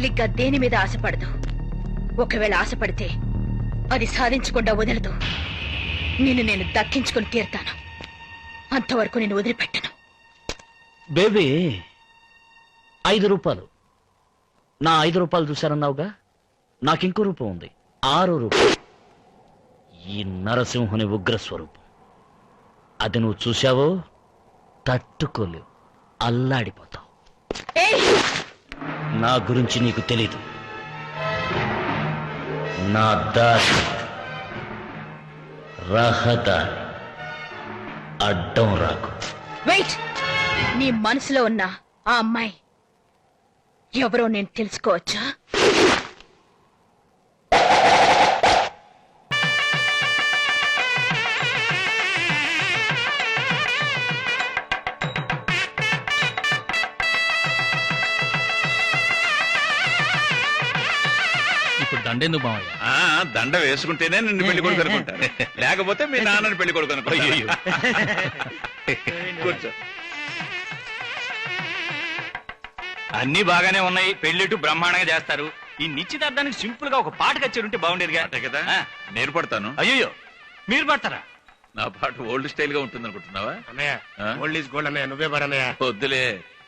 తేలిగ్గా దేని మీద ఆశపడదు. ఒకవేళ ఆశపడితే అది సాధించకుండా వదలదు. నిన్ను నేను దక్కించుకుని తీరుతాను. అంతవరకు నేను వదిలిపెట్టను. బేబీ ఐదు రూపాయలు నా ఐదు రూపాయలు చూశారన్నావుగా నాకింకో రూపం ఉంది. ఆరు రూపం. ఈ నరసింహుని ఉగ్ర స్వరూపం అది నువ్వు చూశావో? తట్టుకోలేవు. అల్లాడిపోతావు. ఏయ్! నా గురించి నీకు తెలీదు. నా దారి రహదారి అడ్డం రాకు. వెయిట్! నీ మనసులో ఉన్న ఆ అమ్మాయి ఎవరో నేను తెలుసుకోవచ్చా? దండెందుకు మావయ్య? ఆ దండ వేసుకుంటేనే నిన్ను పెళ్ళి కొడుకు అనుకుంటాను లేకపోతే మీ నాన్నని పెళ్ళి కొడుకు అనుకుంటాను కూర్చో. అన్ని బాగానే ఉన్నాయి. పెళ్ళిట్టు బ్రహ్మాండంగా చేస్తారు. ఈ నిశ్చితార్థానికి సింపుల్గా ఒక పాట కచ్చేది ఉంటే బాగుండేదిగా. అంతే కదా. ఆ, నేను పడతాను. అయ్యో మీరు పడతారా? నా పాట ఓల్డ్ స్టైల్గా ఉంటుంది అనుకుంటున్నావా అన్నయ్య ఆ? ఓల్డ్ ఈజ్ గోల్డ్ అన్నయ్య. నువ్వే పడన్నయ్య. వద్దులే.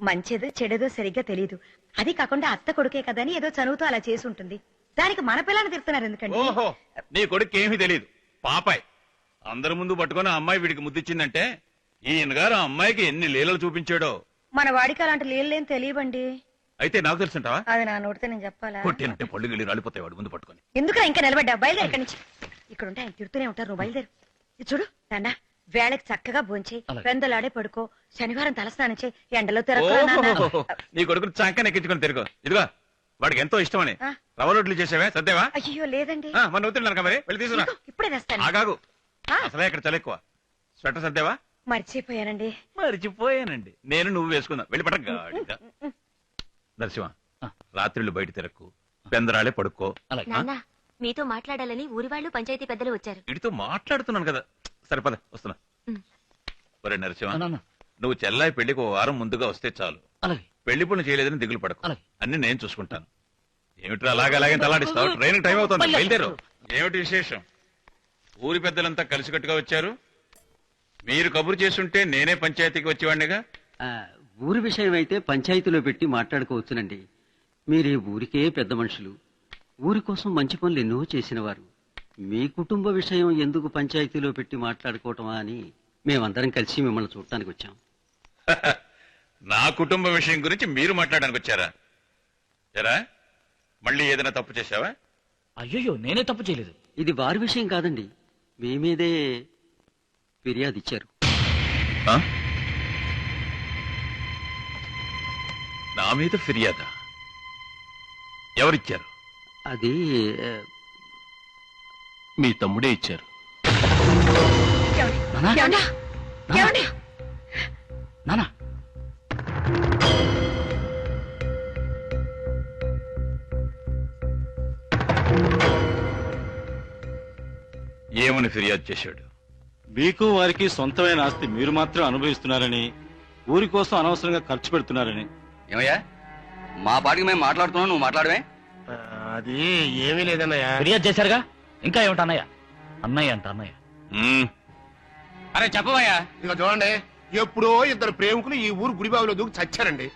మంచిదో చెడేదో సరిగ్గా తెలియదు అది కాకుండా అత్త కొడుకే కదని ఏదో చదువుతూ అలా చేసి ఉంటుంది దానికి మన పిల్లని తిడుతున్నారు ఎందుకండి? ఓహో నీ కొడుకు ఏమీ తెలియదు పాపాయ్. అందరి ముందు పట్టుకొని ఆ అమ్మాయి వీడికి ముద్దిచ్చిందంటే ఈయన గారు ఆ అమ్మాయికి ఎన్ని లీలలు చూపించాడో. మన వాడికి అలాంటి లేని తెలియబండి అయితే నాకు తెలుసుంటావా? అది నా నోటితో నేను చెప్పాలా? కొట్టినంటే పళ్ళు గిల్లి రాలిపోతాయి వాడు ముందు పట్టుకొని. ఎందుకురా ఇంకా నిలబడ్డా? బయలుదేరు ఇక్కడి నుంచి. ఇక్కడ ఉంటే ఆయన తిడుతూనే ఉంటారు. నువ్వు బయలుదేరు. ఇది చూడు నాన్న. వేళకి చక్కగా భోంచి అలాగే. పెందలాడే పడుకో. శనివారం తలస్నానం చేయి. ఎండలో తిరగరా నాన్న. ఓహో, నీ కొడుకుని చంకన ఎక్కించుకొని తిరుగు. ఇదిగో వాడికి ఎంతో ఇష్టమని. ఆ. రవ్వ రొట్లు చేసావే? సర్దేవా? అయ్యో లేదండి. ఆ, మన అవుతున్నాను మరి. వెళ్ళి తీసుకురా. ఇదిగో, ఇప్పుడే తెస్తాను. ఆగాగు. ఆ. అసలే ఇక్కడ చలి ఎక్కువ. స్వెటర్ సర్దేవా? మర్చిపోయానండి. మరిచిపోయానండి. నేను నువ్వు వేసుకుందా. వెళ్ళి పట్ట గాడిద. నరసింహ ఆ. రాత్రిళ్ళు బయట తిరక్కు. పెందరాళే పడుకో. అలాగే. నాన్న మీతో మాట్లాడాలని ఊరి వాళ్ళు పంచాయతీ పెద్దలు వచ్చారు. వీడితో మాట్లాడుతున్నాను కదా. సరిపద వస్తున్నా. ఒరే నరసింహ నాన్న నువ్వు చెల్లాయి పెళ్ళికి ఓ వారం ముందుగా వస్తే చాలు. అలాగే. పెళ్ళి పనులు చేయలేదని దిగులు పడకు. అలాగే. అన్ని నేను చూసుకుంటాను. ఏమిట్రా అలాగే అలాగే తలాడిస్తావు? ట్రైన్ టైం అవుతుంది. బయలుదేరు. ఏమిటి విశేషం? ఊరి పెద్దలంతా కలిసికట్టుగా వచ్చారు? మీరు కబురు చేస్తుంటే నేనే పంచాయతీకి వచ్చేవాడినిగా? ఆ, ఊరి విషయం అయితే పంచాయతీలో పెట్టి మాట్లాడుకోవచ్చునండి. మీరే ఊరికే పెద్ద మనుషులు. ఊరి కోసం మంచి పనులు ఎన్నో చేసినవారు. మీ కుటుంబ విషయం ఎందుకు పంచాయతీలో పెట్టి మాట్లాడుకోవటమా అని మేమందరం కలిసి మిమ్మల్ని చూడటానికి వచ్చాం. నా కుటుంబ విషయం గురించి మీరు మాట్లాడడానికి వచ్చారా? ఎరా మళ్ళీ ఏదైనా తప్పు చేశావా? అయ్యో నేనే తప్పు చేయలేదు. ఇది వారి విషయం కాదండి. మీ మీదే ఫిర్యాదు ఇచ్చారు. ఆ? నా మీద ఫిర్యాదా? ఎవరిచ్చారు? అది ఆ, మీ తమ్ముడే ఇచ్చారు? నానా? నానా? ఏమని ఫిర్యాదు చేశాడు? మీకు వారికి సొంతమైన ఆస్తి మీరు మాత్రం అనుభవిస్తున్నారని ఊరి కోసం అనవసరంగా ఖర్చు పెడుతున్నారని. ఏమయ్యా? మా పాటికి మేము మాట్లాడుతున్నాం నువ్వు మాట్లాడమే అది ఏమీ లేదన్నయ్య. ఫిర్యాదు చేశారుగా? ఇంకా ఏమిటి అన్నయ్య? అన్నయ్య అంట అన్నయ్య. అరే చెప్పవయ్యా. ఇక చూడండి ఎప్పుడో ఇద్దరు ప్రేమికులు ఈ ఊరు గుడిబావిలో దూకి చచ్చారండి.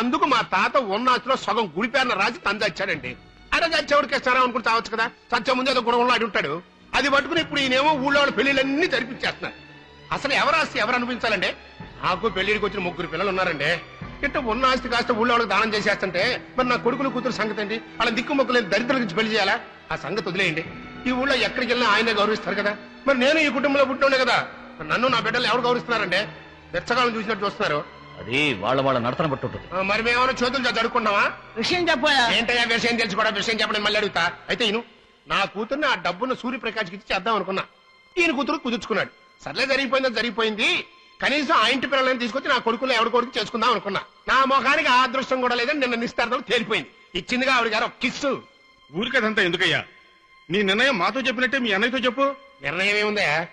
అందుకు మా తాత ఉన్నాచులో సగం గుడిపేరన రాసి తందచ్చాడండి అరే చచ్చేవాడికి ఇస్తారా అనుకుని చావచ్చు కదా. చచ్చే ముందు ఏదో గుణంలో ఆడి ఉంటాడు. అది పట్టుకుని ఇప్పుడు ఈయనేమో ఊళ్ళో వాళ్ళ పెళ్ళిళ్ళన్నీ జరిపించేస్తున్నారు. అసలు ఎవరు ఆస్తి ఎవరు అనిపించాలండి నాకు పెళ్ళిడికి వచ్చిన ముగ్గురు పిల్లలు ఉన్నారండి. ఇట్ట ఉన్న ఆస్తి కాస్త ఊళ్ళో వాళ్ళకి దానం చేసేస్తుంటే మరి నా కొడుకులు కూతురు సంగతి ఏంటి? వాళ్ళ దిక్కు మొక్కలేని దరిద్రులకి పెళ్ళి చేయాలా? ఆ సంగతి వదిలేయండి. ఈ ఊళ్ళో ఎక్కడికి వెళ్ళినా ఆయనే గౌరవిస్తారు కదా? మరి నేను ఈ కుటుంబంలో పుట్టినే కదా? మరి నన్ను నా బిడ్డలు ఎవరు గౌరవిస్తున్నారండి? బెచ్చగాలను చూసినట్టు చూస్తున్నారు. అది వాళ్ళ వాళ్ళ నడతన బట్టి ఉంటుంది. ఆ, మరి మేమేమైనా చేతులు జడుకుంటామా విషయం చెప్పాయా ఏంటయ్యా విషయం తెలుసు కూడా విషయం చెప్పడం మళ్ళీ అడుగుతా. అయితే ఈయన నా కూతుర్ని ఆ డబ్బును సూర్యప్రకాష్కి ఇచ్చి చేద్దాం అనుకున్నా. ఈయన కూతురు కుదుర్చుకున్నాడు. సర్లే జరిగిపోయిందో జరిగిపోయింది. కనీసం ఆ ఇంటి పిల్లలని తీసుకొచ్చి నా కొడుకులు ఎవరి కొడుకు చేసుకుందాం అనుకున్నా. నా ముఖానికి ఆ అదృష్టం కూడా లేదని నిన్న నిస్తార్థం తేలిపోయింది. ఇచ్చిందిగా ఆవిడ గారు కిస్సు. ఊరికదంతా ఎందుకయ్యా? నీ నిర్ణయం మాతో చెప్పినట్టే మీ అన్నయ్యతో చెప్పు. నిర్ణయం ఏముందా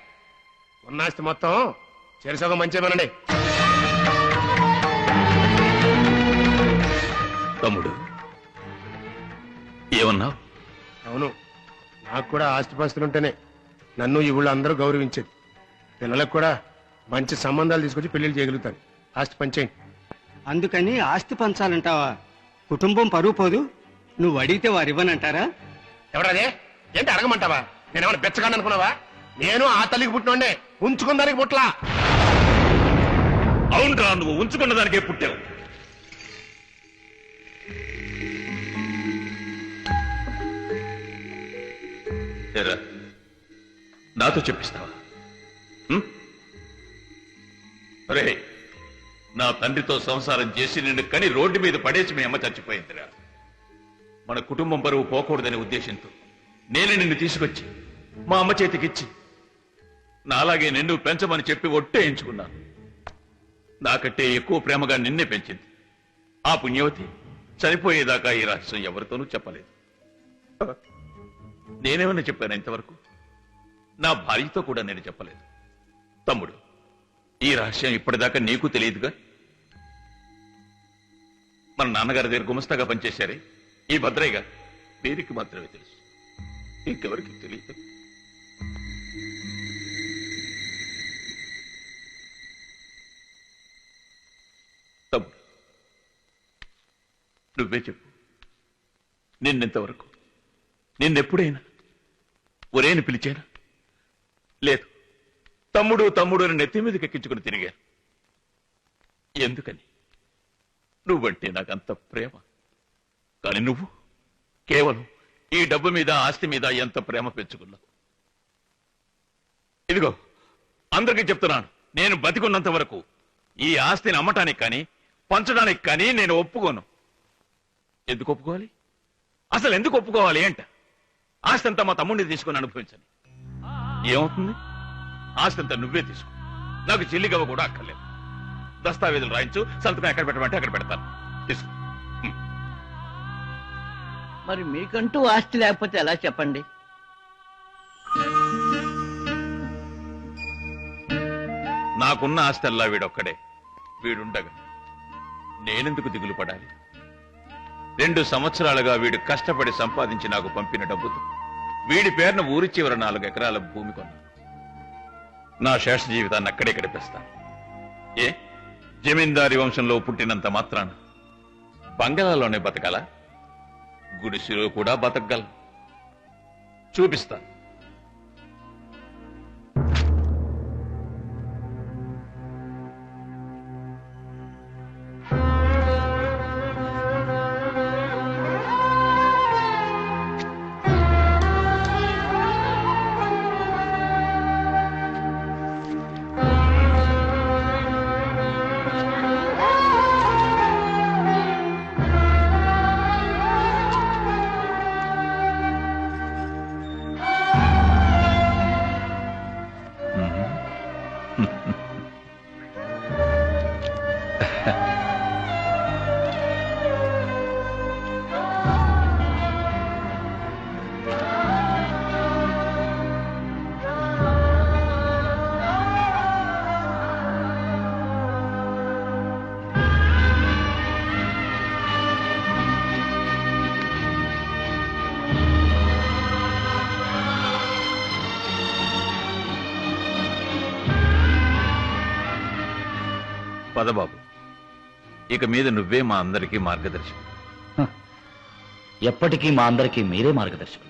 ఉన్నాస్తి మొత్తం చెరుసగం మంచిదేమనండి తమ్ముడు ఏమన్నావు? అవును నాకు కూడా ఆస్తిపాస్తులుంటేనే నన్ను ఈ ఊళ్ళో అందరూ గౌరవించేది. పిల్లలకు కూడా మంచి సంబంధాలు తీసుకొచ్చి పెళ్ళిళ్ళు చేయగలుగుతాను. ఆస్తి పంచేయండి అందుకని ఆస్తి పంచాలంటావా? కుటుంబం పరువు పోదు. నువ్వు అడిగితే వారు ఇవ్వనంటారా ఎవరదే? ఏంటి అడగమంటావా? నేనేమన్నా బెచ్చగాని అనుకున్నావా? నేను ఆ తల్లికి పుట్టినోండే ఉంచుకుందానికి పుట్లా అవునరా నువ్వు ఉంచుకున్న దానికే పుట్టావు. ఏరా, నాతో చెప్పిస్తావా? ఉం? అరే నా తండ్రితో సంసారం చేసి నిన్ను కని రోడ్డు మీద పడేసి మీ అమ్మ చచ్చిపోయిందిరా. మన కుటుంబం బరువు పోకూడదనే ఉద్దేశంతో. నేను నిన్ను తీసుకొచ్చి మా అమ్మ చేతికిచ్చి నాలాగే నిన్ను పెంచమని చెప్పి ఒట్టేయించుకున్నాను నాకంటే ఎక్కువ ప్రేమగా నిన్నే పెంచింది. ఆ పుణ్యవతి చనిపోయేదాకా ఈ రహస్యం ఎవరితోనూ చెప్పలేదు. నేనేమన్నా చెప్పాను ఇంతవరకు? నా భార్యతో కూడా నేను చెప్పలేదు. తమ్ముడు ఈ రహస్యం ఇప్పటిదాకా నీకు తెలియదుగా? మన నాన్నగారి దగ్గర గుమస్తాగా పనిచేశారే ఈ భద్రయ్య గారు. వీరికి మాత్రమే తెలుసు. ఇంకెవరికి తెలియదు. తమ్ముడు నువ్వే చెప్పు. నిన్నెంతవరకు? నిన్నెప్పుడైనా? ఒరేని పిలిచానా? లేదు. తమ్ముడు తమ్ముడు అని నెత్తి మీదకి ఎక్కించుకుని తిరిగాను ఎందుకని? నువ్వంటే నాకంత ప్రేమ. కానీ నువ్వు? కేవలం ఈ డబ్బు మీద ఆస్తి మీద ఎంత ప్రేమ పెంచుకున్నావు ఇదిగో అందరికీ చెప్తున్నాను. నేను బతికున్నంత వరకు ఈ ఆస్తిని అమ్మటానికి కానీ పంచడానికి కానీ నేను ఒప్పుకోను. ఎందుకు ఒప్పుకోవాలి? అసలు ఎందుకు ఒప్పుకోవాలి అంట. ఆస్తి అంతా మా తమ్ముడిని తీసుకుని అనుభవించని ఏమవుతుంది? ఆస్తి అంతా నువ్వే తీసుకో. నాకు చెల్లిగవ కూడా అక్కర్లేదు. దస్తావేజులు రాయించు సంతకం ఎక్కడ పెట్టమంటే అక్కడ పెడతాను. తీసుకో. మరి మీకంటూ ఆస్తి లేకపోతే ఎలా చెప్పండి? నాకున్న ఆస్తి అల్లా వీడొక్కడే. వీడుండగా నేనెందుకు దిగులు పడాలి? రెండు సంవత్సరాలుగా వీడు కష్టపడి సంపాదించి నాకు పంపిన డబ్బుతో వీడి పేరున ఊరి చివర నాలుగు ఎకరాల భూమి కొన్నా. నా శేష జీవితాన్ని అక్కడే గడిపేస్తాను ఏ? జమీందారి వంశంలో పుట్టినంత మాత్రాన బంగళాలోనే బతకాలా? గుడిసెలో కూడా బతకగలను. చూపిస్తాను. పదబాబు ఇక మీద నువ్వే మా అందరికీ మార్గదర్శకుడు. ఎప్పటికీ మా అందరికీ మీరే మార్గదర్శకులు